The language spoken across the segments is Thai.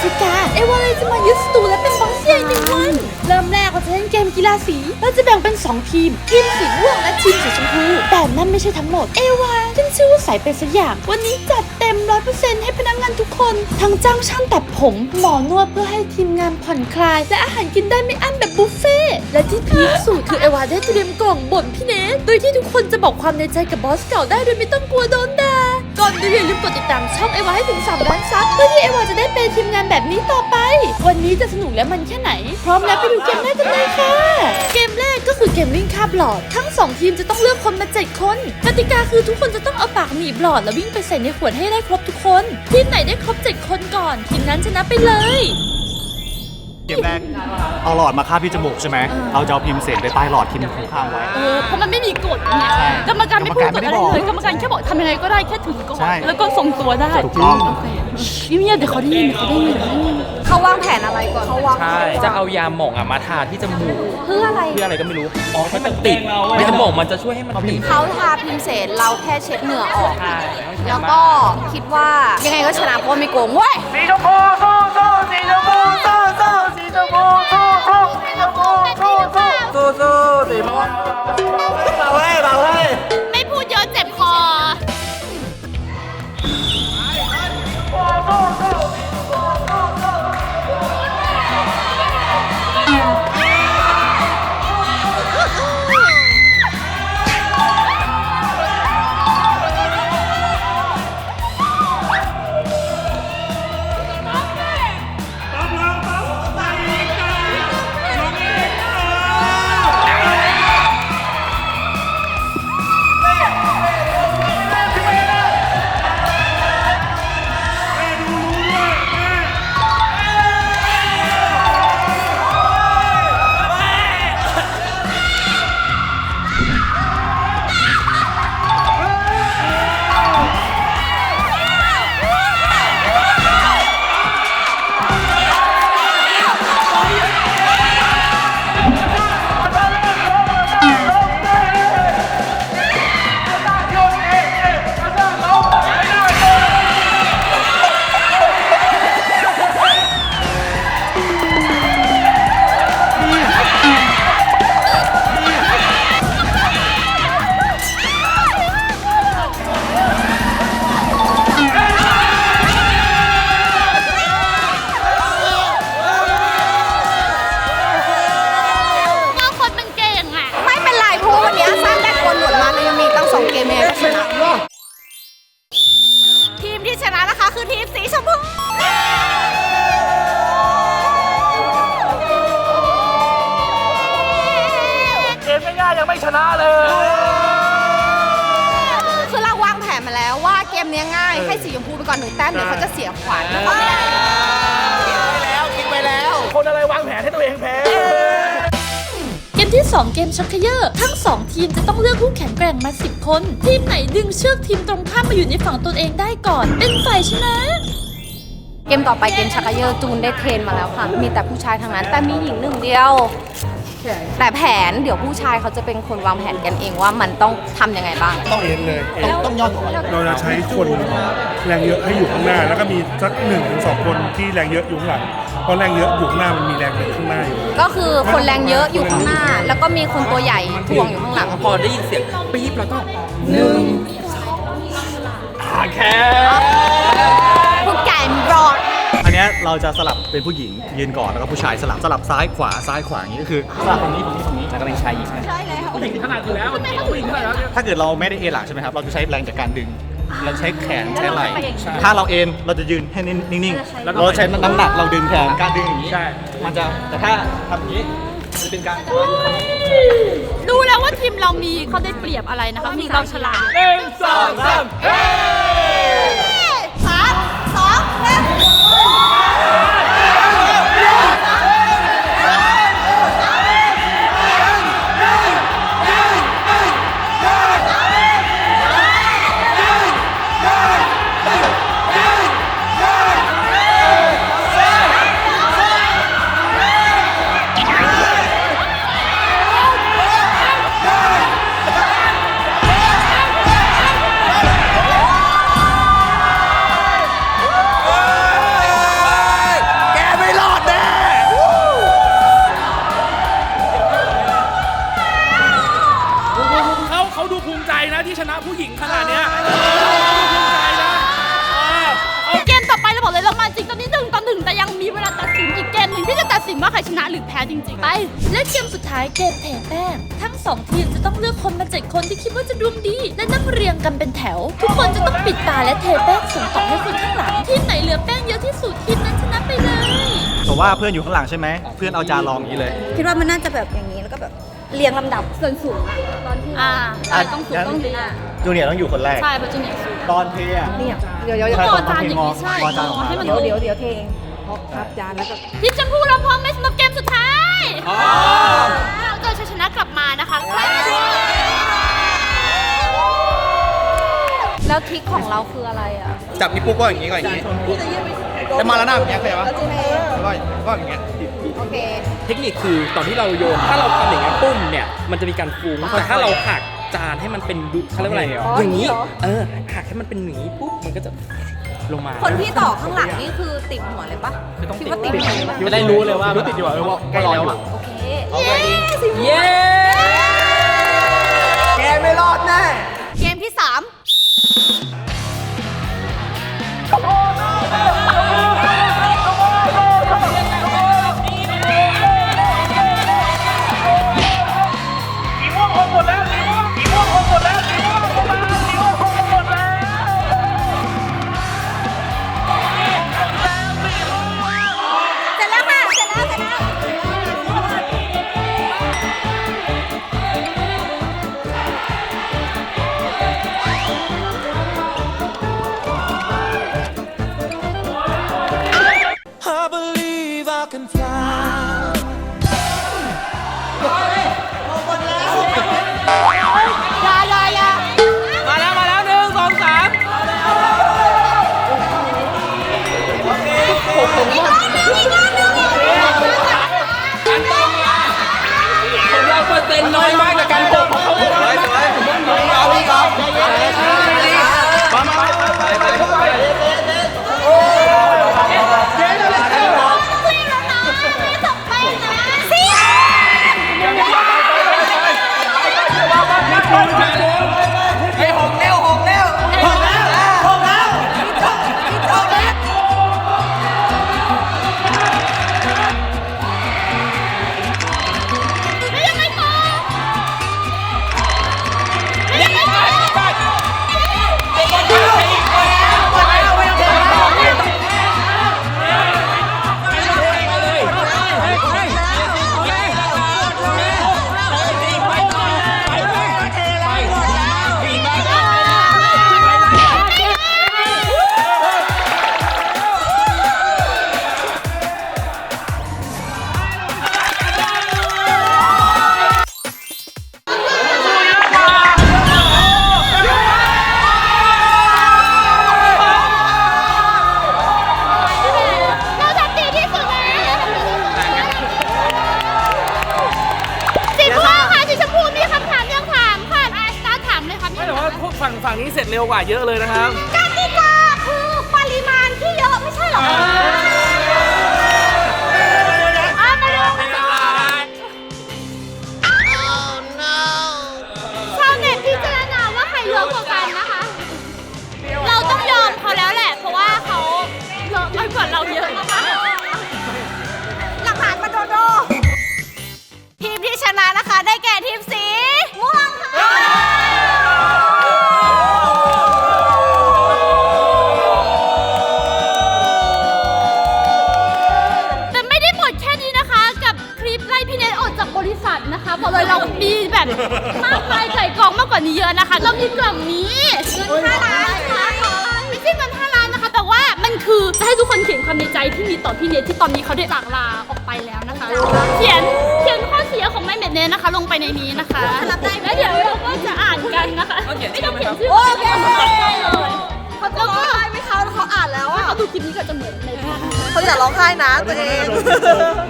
ฟริกาเอวาเลยจะมายึดสตูและเป็นบอสใหญ่ในวันเริ่มแรกเราจะเล่นเกมกีฬาสีเราจะแบ่งเป็น 2 ทีม ทีมสีม่วงและทีมสีชมพูแต่นั่นไม่ใช่ทั้งหมด เอวาขึ้นชื่อว่าใสเป็นสักอย่าง วันนี้จัดเต็มร้อยเปอร์เซ็นต์ให้พนักงานทุกคน ทั้งจ้างช่างตัดผม หมอนวดเพื่อให้ทีมงานผ่อนคลาย และอาหารกินได้ไม่อั้นแบบบุฟเฟ่ต์และที่พีคสุดคือเอวาได้เตรียมกล่องบ่นพี่เนทโดยที่ทุกคนจะบอกความในใจกับบอสเก่าได้โดยไม่ต้องกลัวโดนด่า ก่อนอย่าลืมกดติดตามช่องไอวาให้ถึง3ล้านซับเพื่อที่ไอวาจะได้เป็นทีมงานแบบนี้ต่อไป วันนี้จะสนุกและมันแค่ไหน พร้อมแล้วไปดูเกมแรกกันเลยค่ะ เกมแรกก็คือเกมวิ่งคาบหลอด ทั้ง 2 ทีมจะต้องเลือกคนมา7คนกติกาคือทุกคนจะต้องเอาปากหนีบหลอดแล้ววิ่งไปใส่ในขวดให้ได้ครบทุกคน ทีมไหนได้ครบ7คนก่อน ทีมนั้นชนะไปเลย เกมแรกเอาหลอดมาคาบที่จมูกใช่ไหมเราจะเอาพิมพ์เสร็จไปใต้หลอดที่มันข้างๆไว้ เออเพราะมันไม่มีกฎไงใช่กรรมการไม่พูดกฎอะไรกรรมการไม่ได้บอกเลยกรรมการแค่บอกทำยังไงก็ได้แค่ถึงก่อน ใช่ แล้วก็ทรงตัวได้ถูกต้องโอเคเงียบๆเดี๋ยวเขาได้ยินเดี๋ยวเขาได้ยินเดี๋ยวเขาได้ยินเขาวางแผนอะไรก่อนเขาวางใช่จะเอายาหม่องอะมาทาที่จมูกเพื่ออะไร เพื่ออะไรก็ไม่รู้ อ๋อเขาจะติดยาหม่องมันจะช่วยให้มันติดเขาทาพิมพ์เสร็จเราแค่เช็ดเหงื่อออก ใช่แล้วก็คิดว่ายังไงก็ชนะเพราะว่าไม่โกงเว้ย สีชมพูสู้สู้สีายๆยังไม่ชนะเลย คือเราวางแผนมาแล้วว่าเกมเนี้ยง่าย ให้สีชมพูไปก่อนหนึ่งแต้มเดี๋ยวเขาจะเสียขวัญแล้วก็ไม่ได้คนอะไรวางแผนให้ตัวเองแพ้ เกมที่ 2 เกมชักเขยอทั้ง 2 ทีมจะต้องเลือกผู้แข่งแกร่งมา 10 คน ทีมไหนดึงเชือกทีมตรงข้ามมาอยู่ในฝั่งตนเองได้ก่อน เป็นฝ่ายชนะ เกมต่อไปเกมชักเขยอจูนได้เทรนมาแล้วค่ะ มีแต่ผู้ชายทั้งนั้น แต่มีหญิงหนึ่งเดียว แต่แผนเดี๋ยวผู้ชายเขาจะเป็นคนวางแผนกันเองว่ามันต้องทำยังไงบ้าง ต้องเอ็นเลยต้องต้องย่อตัวเราจะใช้คนแรงเยอะให้อยู่ข้างหน้า แล้วก็มีสักหนึ่งถึงสองคนที่แรงเยอะอยู่ข้างหลังเพราะแรงเยอะอยู่ข้างหน้ามันมีแรงเยอะข้างหน้าอยู่ก็คือคนแรงเยอะอยู่ข้างหน้า แล้วก็มีคนตัวใหญ่ถ่วงอยู่ข้างหลัง พอได้ยินเสียงปี๊บแล้วก็ผู้แก่รอดอันเนี้ย เราจะสลับเป็นผู้หญิงยืนก่อนแล้วก็ผู้ชายสลับสลับซ้ายขวาซ้ายขวาอย่างนี้ก็คือสลับตรงนี้ตรงนี้ตรงนี้แล้วก็เป็นชายหญิงนะถ้าเกิดเราไม่ได้เอ็นหลังใช่ไหมครับเราจะใช้แรงจากการดึงเราใช้แขนใช้ไหล่ถ้าเราเอ็นเราจะยืนให้นิ่งๆเราใช้น้ำหนักเราดึงแขนการดึงอย่างนี้มันจะแต่ถ้าทำอย่างนี้มันจะเป็นการดูแล้วว่าทีมเรามีเขาได้เปรียบอะไรนะคะทีมเราฉลาดหนึ่งสองสามเฮ้าและเทแป้งส่งต่อให้คนข้างหลัง ทีมไหนเหลือแป้งเยอะที่สุดทีมนั้นชนะไปเลยผมว่าเพื่อนอยู่ข้างหลังใช่ไหม เพื่อนเอาจานรองอย่างนี้เลย คิดว่ามันน่าจะแบบอย่างนี้แล้วก็แบบเรียงลำดับส่วนสูงอะตอนที่อ่าอะต้องสูงต้องดีอะจูเนียร์ต้องอยู่คนแรก ใช่เพราะจูเนียร์สูง ตอนเทอะ เนี่ยเดี๋ยวเดี๋ยวเดี๋ยวใช่ต้องเอาจานอย่างนี้ใช่เอาจานออกมา ให้มันเดี๋ยวลงเดี๋ยวเดี๋ยวเทเองครับจานแล้วก็ทีมชมพูเราพร้อมไหมสำหรับเกมสุดท้ายเราจะเอาชัยชนะกลับมานะคะ แล้วทริคของเราคืออะไรอะจับนิ้วปุ๊บก็อย่างนี้ก่อนอย่างนี้แต่มาแล้วหน้าอย่างเงี้ยเคยปะก็ก็อย่างเงี้ยโอเค เทคนิคคือตอนที่เราโยนถ้าเราทำอย่างนี้ยปุ้มเนี่ยมันจะมีการฟุ้งแต่ถ้าเราหักจานให้มันเป็นดุเขาเรียกว่าอะไรอ๋ออย่างนี้อย่างนี้เหรอเออหักให้มันเป็นอย่างนี้ปุ๊บมันก็จะลงมา คนที่ต่อข้างหลังนี่คือติดหัวเลยปะคิดว่าติดหัวเลยปะจะได้รู้เลยว่าติดอยู่ว่าใกล้แล้วอะโอเคเย้สิเย้แกไม่รอดแน่เกมที่สาม โอ้ ร็จเร็วกว่าเยอะเลยนะครับ กติกาคือปริมาณที่เยอะไม่ใช่เหรออะมาดูชาวเน็ตพิจารณาว่าใครเยอะกว่ากันนะคะ เราต้องยอมเขาแล้วแหละ เพราะว่าเขาเยอะมากกว่าเราเยอะนะคะหลักฐานมาโดโดทีมที่ชนะนะคะ ได้แก่ทีมสีม่ ษัทนะคะบอกเลยเรามีแบบมากมายไก่กองมากกว่านี้เยอะนะคะ เรามีกล่องนี้เงินห้าล้านนะคะไม่ใช่เงินห้าล้านนะคะ แต่ว่ามันคือจะให้ทุกคนเขียนความในใจที่มีต่อพี่เนทที่ตอนนี้เขาได้จากลาออกไปแล้วนะคะ เขียนเขียนข้อเสียของไม่เม็ดเนทนะคะ ลงไปในนี้นะคะแล้วเดี๋ยวเราก็จะอ่านกันนะคะไม่ต้องเขียนชื่อโอเคเลยเขาจะร้องไห้ไหมเขาเขาอ่านแล้วอะเขาดูคลิปนี้ก็จะเหมือนในภาพนะคะเขาอย่าร้องไห้นะตัวเอง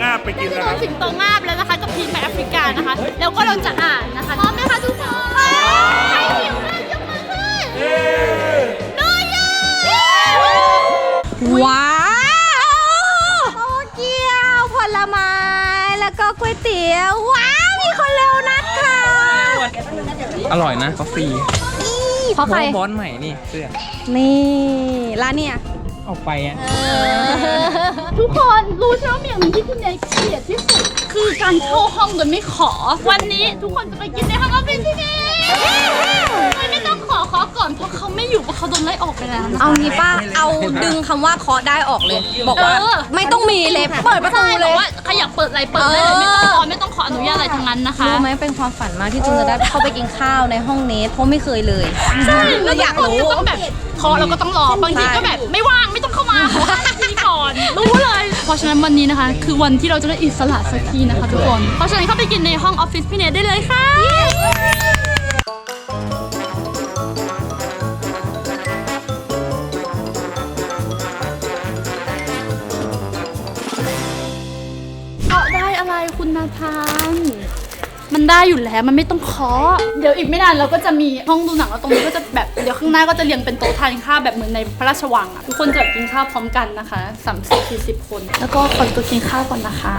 งาบไปกินจะแล้วโดคนรับสิงโตงาบแล้วนะคะกับ ทีมแมแอฟริกานะคะ แล้วก็เราจะอ่านนะคะพร้อมไหมคะทุกคนใครหิวเลยยกมือขึ้นโนยาว้าวโตเกียวผลไม้แล้วก็ก๋วยเตี๋ยว ว้าว มีคนเร็วนัดค่ะ อร่อยนะกาแฟเพราะใครบอสใหม่นี่เสื้อนี่ร้านเนี่ยออกไปอะทุกคนรู้ใช่ไหมอย่างหนึงที่พี่เนยเกลียดที่สุด คือการเข้าห้องโดยไม่ขอ วันนี้ทุกคนจะไปกินในห้องออฟฟิศพี่ ก่อนเพราะเขาไม่อยู่เพราะเขาโดนไล่ออกไปแล้วนะคะเอางี้ป้าเอาดึงคำว่าเคาะได้ออกเลย บอกว่าเออ ไม่ต้องมีเลยเปิดประตูใช่เลบอกยว่าใครอยากเปิดอะไรเปิดได้เลยไม่ต้องขอไม่ต้องขออนุญาตอะไรทั้งนั้นนะคะ รู้ไหมเป็นความฝันมากที่จูนจะได้เข้าไปกินข้าวในห้องเนทเพราะไม่เคยเลยใช่เราอยากรู้ก็ต้องแบบขอเราก็ต้องรอบางทีก็แบบไม่ว่างไม่ต้องเข้ามาขอห้านาทีก่อนรู้เลย เพราะฉะนั้นวันนี้นะคะ คือวันที่เราจะได้อิสระสักทีนะคะทุกคน เพราะฉะนั้นเข้าไปกินในห้องออฟฟิศพี่เนทได้เลยค่ะาะไรคุณนาธานมันได้อยู่แล้วมันไม่ต้องเคาะเดี๋ยวอีกไม่นานเราก็จะมีห้องดูหนังแล้วตรงนี้ก็จะแบบเดี๋ยวข้างหน้าก็จะเรียงเป็นโต๊ะทานข้าวแบบเหมือนในพระราชวังอะทุกคนจะกินข้าวพร้อมกันนะคะสามสิบสี่สิบคน แล้วก็ขอตัวกินข้าวก่อนนะคะ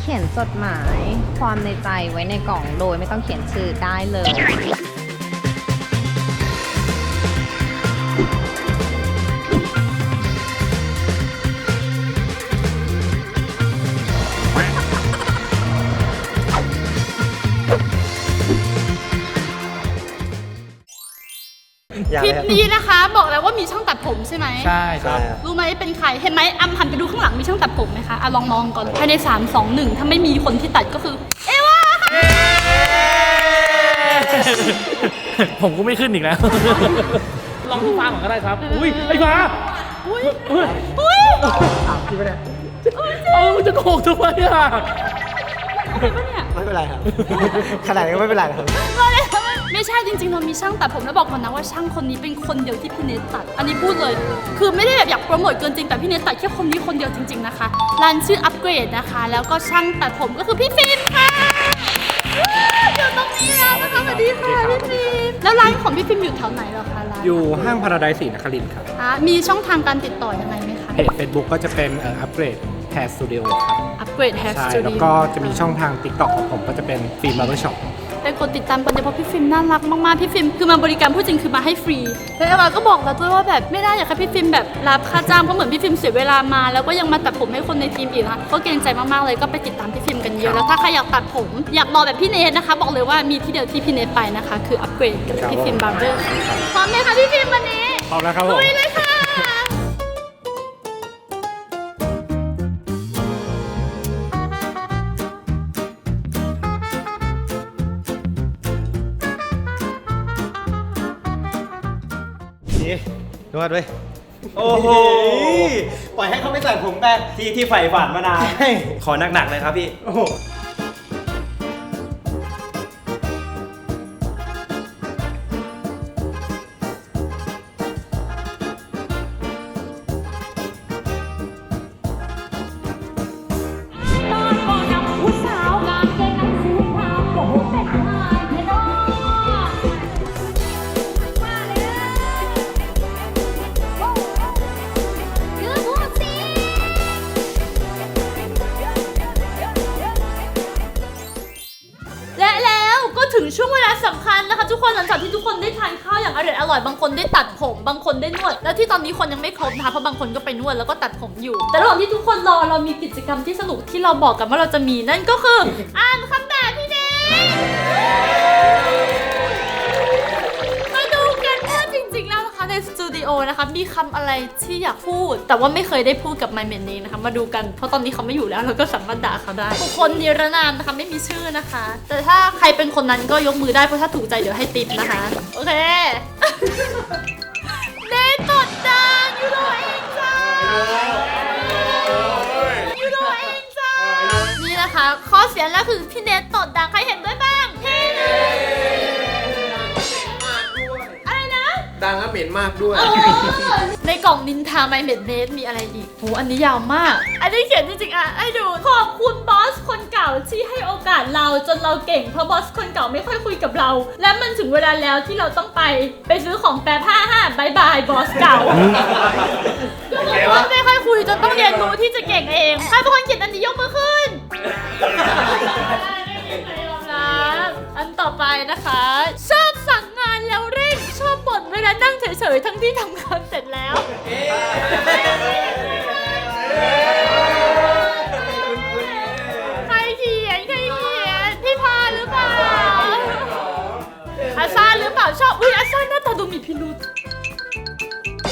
เขียนจดหมายความในใจไว้ในกล่องโดยไม่ต้องเขียนชื่อได้เลย คลิเลยปครับนี้นะคะ บอกแล้วว่ามีช่างตัดผมใช่ไหมใช่ครับรู้ไหมเป็นใครเห็นไหมอำหันไปดูข้างหลังมีช่างตัดผมไหมคะอะลองมองก่อนภายใน3 2 1ถ้าไม่มีคนที่ตัดก็คือ เอวาค่ะผมก็ไม่ขึ้นอีกแล้ว ลองพี่ฟ้าก่อนก็ได้ครับ อุ้ยไอ้ฟ้าอุ้ยอุ้ยถามพี่ไม่ได้เอาจะโกงทำไมอะ ไม่เป็นไรครับ ขนาดนี้ก็ไม่เป็นไรครับไม่ใช่จริงๆเรามีช่างตัดผมแล้วบอกก่อนนะว่าช่างคนนี้เป็นคนเดียวที่พี่เนทตัด อันนี้พูดเลย คือไม่ได้แบบอยากโปรโมทเกินจริงแต่พี่เนทตัดแค่คนนี้คนเดียวจริง ๆนะคะร้านชื่ออัปเกรดนะคะ แล้วก็ช่างตัดผมก็คือพี่ฟิล์มค่ะอยู่ตรงนี้แล้วนะคะสวัสดีค่ะพี่ฟิล์มแล้วร้านของพี่ฟิล์มอยู่แถวไหนเหรอคะร้านอยู่ห้างพาราไดสีนครินทร์ครับอะมีช่องทางการติดต่อยังไงไหมคะเพจ Facebook ก็จะเป็นอัปเกรด แฮร์สตูดิโอครับอัปเกรดแฮร์สใช่ตูแล้วดิโอก็จะมีช่องทาง TikTok ของผมก็จะเป็นฟิล์มบาร์เบอร์ช็อปไปกดติดตามกันเดี๋ยวเพราะพี่ฟิล์มน่ารักมากๆ พี่ฟิล์มคือมาบริการผู้จริงคือมาให้ฟรี แล้วเอวาก็บอกเราด้วยว่าแบบไม่ได้อยากให้พี่ฟิล์มแบบรับค่าจ้างเพราะเหมือนพี่ฟิล์มเสียเวลามา แล้วก็ยังมาตัดผมให้คนในทีมอีกนะคะก็เกรงใจมากๆเลยก็ไปติดตามพี่ฟิล์มกันเยอะแล้วถ้าใครอยากตัดผมอยากรอแบบพี่เนทนะคะ บอกเลยว่ามีที่เดียวที่พี่เนทไปนะคะ คืออัปเกรดกับพี่ฟิล์มบาร์เบอร์พร้อมไหมคะพี่ฟิล์มวันนี้ พร้อมแล้วครับผม ลุยเลยค่ะ วดไว้ยโอ้โห ปล่อยให้เขาไม่ใส่ผมไปที่ที่ใฝ่ฝันมานานใช่ขอหนักๆเลยครับพี่ โอ้โห ได้ตัดผมบางคนได้นวด และที่ตอนนี้คนยังไม่ครบนะคะเพราะบางคนก็ไปนวดแล้วก็ตัดผมอยู่ แต่ระหว่างที่ทุกคนรอเรามีกิจกรรมที่สนุกที่เราบอกกันว่าเราจะมีนั่นก็คือ อ่านคำแบบพี่เนมาดูกันว่าจริงๆแล้วนะคะในสตูดิโอนะคะมีคำอะไรที่อยากพูด แต่ว่าไม่เคยได้พูดกับไมเมนเองนะคะมาดูกันเพราะตอนนี้เขาไม่อยู่แล้วเราก็สามารถด่าเขาได้บุคคลนิรนามนะคะไม่มีชื่อนะคะ แต่ถ้าใครเป็นคนนั้นก็ยกมือได้เพราะถ้าถูกใจเดี๋ยวให้ติปนะคะ โอเคเนตดดังยูโรเองจ้ายูโรเองจ้านี่นะคะ ข้อเสียแล้วคือพี่เนตตดดังใครเห็นด้วยบ้างพี่อะไรนะ ดังและเหม็นมากด้วย ในกล่องนินทาไมเมดเนสมีอะไรอีกโหอันนี้ยาวมาก อันนี้เขียนจริงๆอะให้ดู ขอบคุณบอสคนเก่าที่ให้โอกาสเราจนเราเก่งเพราะบอสคนเก่าไม่ค่อยคุยกับเรา และมันถึงเวลาแล้วที่เราต้องไปไปซื้อของแปรผ้าห้าบายบายบอสเก่าก็คือบอสไม่ค่อยคุยจนต้องเรียนรู้ที่จะเก่งเอง ใครเป็นคนเขียนอันนี้ยกมือขึ้นอันต่อไปนะคะ ชอบสั่งงานแล้วเร่ง ชอบบ่นเวลานั่งเฉยๆ ทั้งที่ทำงานเสร็จแล้ว ใครเขียนใครเขียนพี่พาหรือเปล่าอาซาหรือเปล่าชอบ อุ้ยอาซาหน้าตาดูมีพิรุษ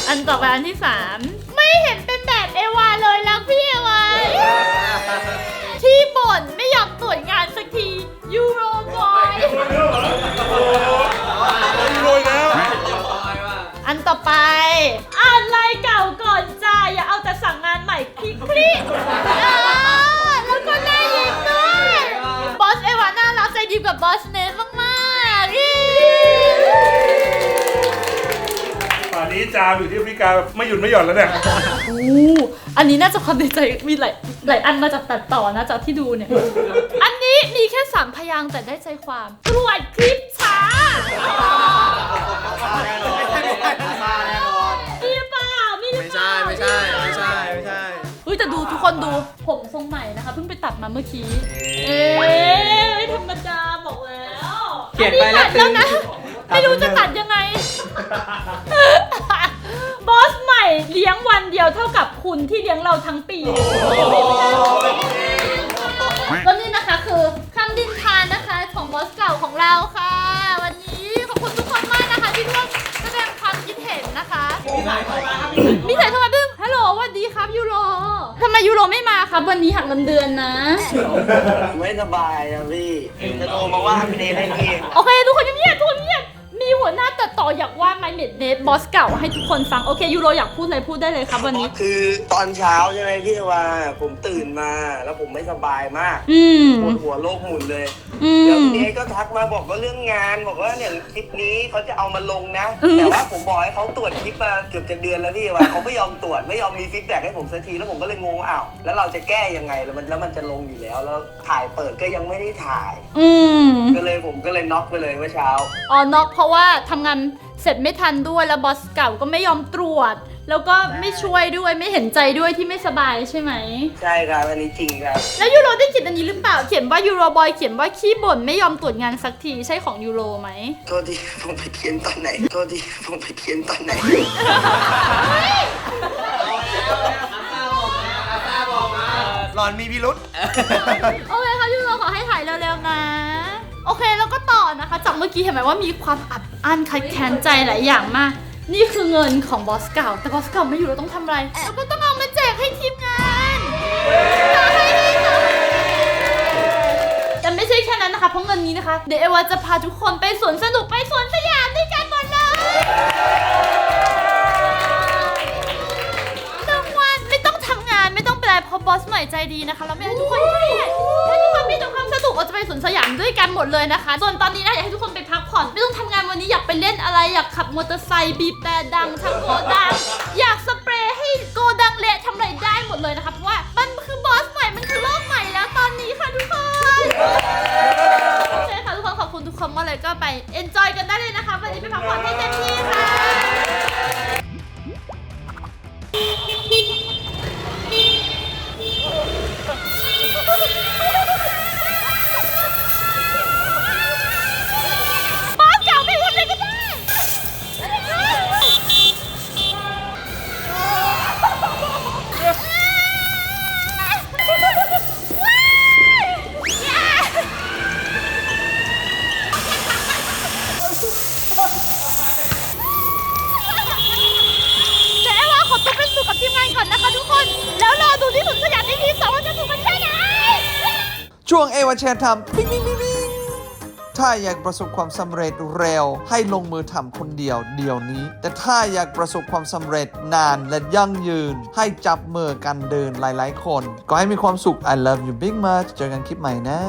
อันต่อไปอันที่สามไม่เห็นเป็นแบบเอวาเลยรักพี่เอวาที่บ่นไม่ยอมตรวจงานสักทียูโรบอย โรยแล้ว อันต่อไปอ่านลายเก่าก่อนจ้าอย่าเอาแต่สั่งงานใหม่คลิกคลิกอ่าแล้วก็หน่ายิ้มด้วยบอสเอวาน่ารักใจดีกับบอสเนสมากๆเย้ป่านนี้จามอยู่ที่อเมริกาแบบไม่หยุดไม่หย่อนแล้วเนี่ย อู้อันนี้น่าจะความในใจมีหลายหลายอันมาจากตัดต่อนะจากที่ดูเนี่ย อันนี้มีแค่สามพยางค์แต่ได้ใจความตรวจคลิปช้ามี ยแต่ดูทุกคนดูผมทรงใหม่นะคะเพิ่งไปตัดมาเมื่อกี้ เอ๊ะไม่ธรรมดาบอกแล้วเขียนไปแล้ว อัตัดนะไม่รู้จะตัดยังไง บอสใหม่เลี้ยงวันเดียวเท่ากับคุณที่เลี้ยงเราทั้งปี ก็นี่นะคะคือ ครับวันนี้หักเงินเดือนนะ ไม่สบายอะพี่ จะโทรมาว่าพี่เนทให้พี่โอเคทุกคนเงียบๆทุกคนเงียบมีหัวหน้าตัดต่ออยากว่าไมเมดเนทบอสเก่าให้ทุกคนฟัง โอเคยูโรอยากพูดอะไรพูดได้เลยครับวันนี้ คือตอนเช้าใช่ไหมพี่ว่า ผมตื่นมาแล้วผมไม่สบายมากอืม ปวดหัวโรคหมุนเลย อืแล้วมพี่เนทก็ทักมาบอกว่าเรื่องงาน บอกว่าเนี่ยคลิปนี้เขาจะเอามาลงนะ อืม แต่ว่าผมบอกให้เขาตรวจคลิปมาเกือบจะเดือนแล้วพี่ว่าเขาไม่ยอมตรวจไม่ยอมมีฟีดแบ็กให้ผมสักทีแล้วผมก็เลยงงอ้าวแล้วเราจะแก้ยังไงแล้วมันแล้วมันจะลงอยู่แล้ว แล้วถ่ายเปิดก็ยังไม่ได้ถ่าย อืมก็เลยผมก็เลยน็อกไปเลยเมื่อเช้า อ๋อนอกเพราะว่าทำงานเสร็จไม่ทันด้วยแล้วบอสเก่าก็ไม่ยอมตรวจ แล้วก็ไม่ช่วยด้วยไม่เห็นใจด้วยที่ไม่สบายใช่ไหม ใช่ครับอันนี้จริงครับ แล้วยูโรได้เขียนอันนี้หรือเปล่า เขียนว่ายูโรบอยเขียนว่าขี้บ่นไม่ยอมตรวจงานสักทีใช่ของยูโรไหม โทษทีผมไปเขียนตอนไหน โทษทีผมไปเขียนตอนไหน หลอนมีพิรุษ โอเคค่ะยูโรขอให้ถ่ายเร็วๆนะ โอเคแล้วก็ต่อนะคะจากเมื่อกี้เห็นไหมว่ามีความอัดอั้นคัดแค้นใจหลายอย่างมาก นี่คือเงินของบอสเก่า แต่บอสเก่าไม่อยู่เราต้องทำอะไร เราก็ต้องเอามาแจกให้ทีมงานแต่ไม่ใช่แค่นั้นนะคะ เพราะเงินนี้นะคะ เดี๋ยวเอวาจะพาทุกคนไปสวนสนุกไปสวนสยามด้วยกันหมดเลยหนึ่งวันไม่ต้องทำงานไม่ต้องเป็นไรเพราะบอสใหม่ใจดีนะคะเราไม่ให้ทุกคนเครียดให้ทุกคนมีแต่ความส กเราจะไปสวนสยามด้วยกันหมดเลยนะคะ ส่วนตอนนี้นะอยากให้ทุกคนไปพักผ่อน ไม่ต้องทำงานวันนี้อยากไปเล่นอะไร อยากขับมอเตอร์ไซค์บีบแต่ดังทั้งโกดัง อยากสเปรย์ให้โกดังเละทำอะไรได้หมดเลยนะคะ เพราะว่ามันคือบอสใหม่ มันคือโลกใหม่แล้วตอนนี้ค่ะทุกคนโอเคค่ะทุกคนขอบคุณทุกคนมากเลยก็ไป enjoy กันได้เลยนะคะ วันนี้ไปพักผ่อนให้เต็มที่ค่ะ วงเชร์ทำปิ๊งปิ๊งปิ๊งปิ๊งถ้าอยากประสบความสำเร็จเร็ว ให้ลงมือทำคนเดียวเดี๋ยวนี้ แต่ถ้าอยากประสบความสำเร็จนานและยั่งยืน ให้จับมือกันเดินหลาย ๆ คน ก็ให้มีความสุข I love you big much เจอกันคลิปใหม่นะ